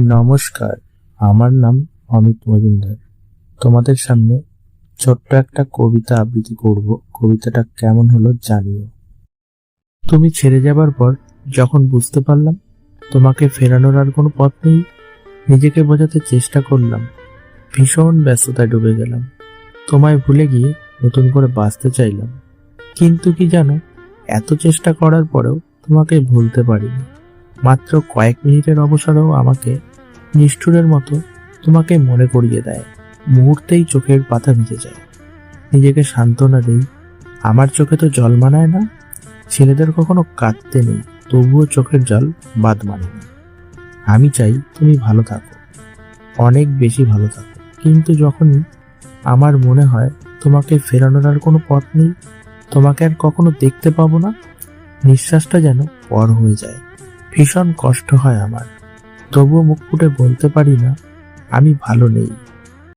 নমস্কার, আমার নাম অমিত মজুমদার। তোমাদের সামনে ছোট্ট একটা কবিতা আবৃত্তি করব। কবিতাটা কেমন হলো জানিও। তুমি ছেড়ে যাবার পর যখন বুঝতে পারলাম তোমাকে ফেরানোর আর কোনো পথ নেই, নিজেকে বোঝাতে চেষ্টা করলাম। ভীষণ ব্যস্ততায় ডুবে গেলাম। তোমায় ভুলে গিয়ে নতুন করে বাঁচতে চাইলাম। কিন্তু কি জানো, এত চেষ্টা করার পরেও তোমাকে ভুলতে পারিনি। মাত্র কয়েক মিনিটের অবসরেও আমাকে নিষ্ঠুরের মতো তোমাকে মনে করিয়ে দেয়। মুহূর্তেই চোখের পাতা ভিজে যায়। নিজেকে সান্ত্বনা দিই, আমার চোখে তো জল মানায় না। ছেলেদের কখনো কাঁদতে নেই, তবুও চোখের জল বাদ মানে না। আমি চাই তুমি ভালো থাকো, অনেক বেশি ভালো থাকো। কিন্তু যখনই আমার মনে হয় তোমাকে ফেরানোর আর কোনো পথ নেই, তোমাকে আর কখনো দেখতে পাবো না, নিঃশ্বাসটা যেন পর হয়ে যায়। ভীষণ কষ্ট হয় আমার। তবুও মুখ ফুটে বলতে পারি না আমি ভালো নেই।